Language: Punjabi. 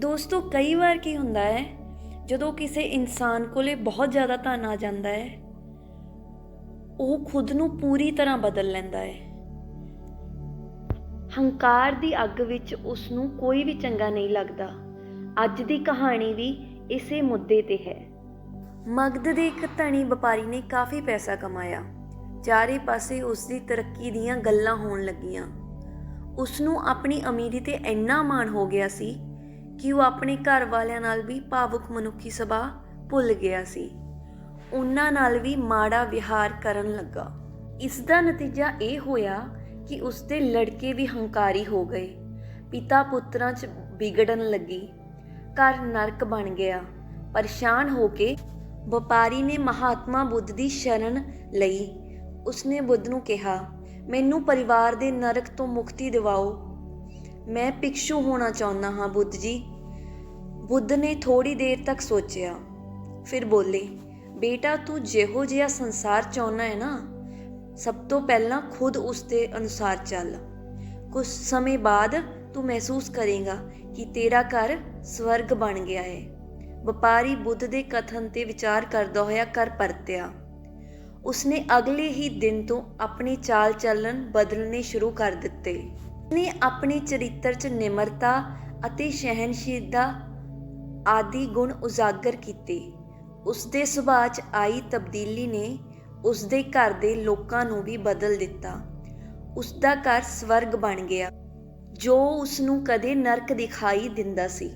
ਦੋਸਤੋ, ਕਈ ਵਾਰ ਕੀ ਹੁੰਦਾ ਹੈ, ਜਦੋਂ ਕਿਸੇ ਇਨਸਾਨ ਕੋਲੇ ਬਹੁਤ ਜ਼ਿਆਦਾ ਧਨ ਆ ਜਾਂਦਾ ਹੈ, ਉਹ ਖੁਦ ਨੂੰ ਪੂਰੀ ਤਰ੍ਹਾਂ ਬਦਲ ਲੈਂਦਾ ਹੈ। ਹੰਕਾਰ ਦੀ ਅੱਗ ਵਿੱਚ ਉਸ ਨੂੰ ਕੋਈ ਵੀ ਚੰਗਾ ਨਹੀਂ ਲੱਗਦਾ। ਅੱਜ ਦੀ ਕਹਾਣੀ ਵੀ ਇਸੇ ਮੁੱਦੇ ਤੇ ਹੈ। ਮਗਧ ਦੇ ਇੱਕ ਧਨੀ ਵਪਾਰੀ ਨੇ ਕਾਫੀ ਪੈਸਾ ਕਮਾਇਆ। ਚਾਰੇ ਪਾਸੇ ਉਸ ਦੀ ਤਰੱਕੀ ਦੀਆਂ ਗੱਲਾਂ ਹੋਣ ਲੱਗੀਆਂ। ਉਸ ਨੂੰ ਆਪਣੀ ਅਮੀਰੀ ਤੇ ਇੰਨਾ ਮਾਣ ਹੋ ਗਿਆ ਸੀ ਕਿ ਉਹ ਆਪਣੇ ਘਰ ਵਾਲਿਆਂ ਨਾਲ ਵੀ ਭਾਵੁਕ ਮਨੁੱਖੀ ਸੁਭਾਅ ਭੁੱਲ ਗਿਆ ਸੀ। ਉਹਨਾਂ ਨਾਲ ਵੀ ਮਾੜਾ ਵਿਹਾਰ ਕਰਨ ਲੱਗਾ। ਇਸ ਦਾ ਨਤੀਜਾ ਇਹ ਹੋਇਆ ਕਿ ਉਸ ਲੜਕੇ ਵੀ ਹੰਕਾਰੀ ਹੋ ਗਏ। ਪਿਤਾ ਪੁੱਤਰਾਂ 'ਚ ਵਿਗੜਨ ਲੱਗੀ। ਘਰ ਨਰਕ ਬਣ ਗਿਆ। ਪਰੇਸ਼ਾਨ ਹੋ ਕੇ ਵਪਾਰੀ ਨੇ ਮਹਾਤਮਾ ਬੁੱਧ ਦੀ ਸ਼ਰਨ ਲਈ। ਉਸਨੇ ਬੁੱਧ ਨੂੰ ਕਿਹਾ, ਮੈਨੂੰ ਪਰਿਵਾਰ ਦੇ ਨਰਕ ਤੋਂ ਮੁਕਤੀ ਦਿਵਾਓ। ਮੈਂ ਭਿਕਸ਼ੂ ਹੋਣਾ ਚਾਹੁੰਦਾ ਹਾਂ ਬੁੱਧ ਜੀ। ਬੁੱਧ ਨੇ ਥੋੜੀ ਦੇਰ ਤੱਕ ਸੋਚਿਆ। ਫਿਰ ਬੋਲੇ, ਬੇਟਾ, ਤੂੰ ਜਿਹੋ ਜਿਹਾ ਸੰਸਾਰ ਚਾਹੁੰਦਾ ਹੈ ਨਾ, ਸਭ ਤੋਂ ਪਹਿਲਾਂ ਖੁਦ ਉਸ ਦੇ ਅਨੁਸਾਰ ਚੱਲ। ਕੁਝ ਸਮੇਂ ਬਾਅਦ ਤੂੰ ਮਹਿਸੂਸ ਕਰੇਗਾ ਕਿ ਤੇਰਾ ਘਰ ਸਵਰਗ ਬਣ ਗਿਆ ਹੈ। ਵਪਾਰੀ ਬੁੱਧ ਦੇ ਕਥਨ ਤੇ ਵਿਚਾਰ ਕਰਦਾ ਹੋਇਆ ਕਰ ਪਰਤਿਆ। ਉਸਨੇ ਅਗਲੇ ਹੀ ਦਿਨ ਤੋਂ ਆਪਣੀ ਚਾਲ ਚੱਲਣ ਬਦਲਣੇ ਸ਼ੁਰੂ ਕਰ ਦਿੱਤੇ। ਉਸਨੇ ਆਪਣੇ ਚਰਿੱਤਰ 'ਚ ਨਿਮਰਤਾ ਅਤੇ ਸਹਿਨਸ਼ੀਲਤਾ ਆਦਿ ਗੁਣ ਉਜਾਗਰ ਕੀਤੇ। ਉਸ ਦੇ ਸੁਭਾਅ 'ਚ ਆਈ ਤਬਦੀਲੀ ਨੇ ਉਸ ਦੇ ਘਰ ਦੇ ਲੋਕਾਂ ਨੂੰ ਵੀ ਬਦਲ ਦਿੱਤਾ। ਉਸ ਦਾ ਘਰ ਸਵਰਗ ਬਣ ਗਿਆ, ਜੋ ਉਸ ਨੂੰ ਕਦੇ ਨਰਕ ਦਿਖਾਈ ਦਿੰਦਾ ਸੀ।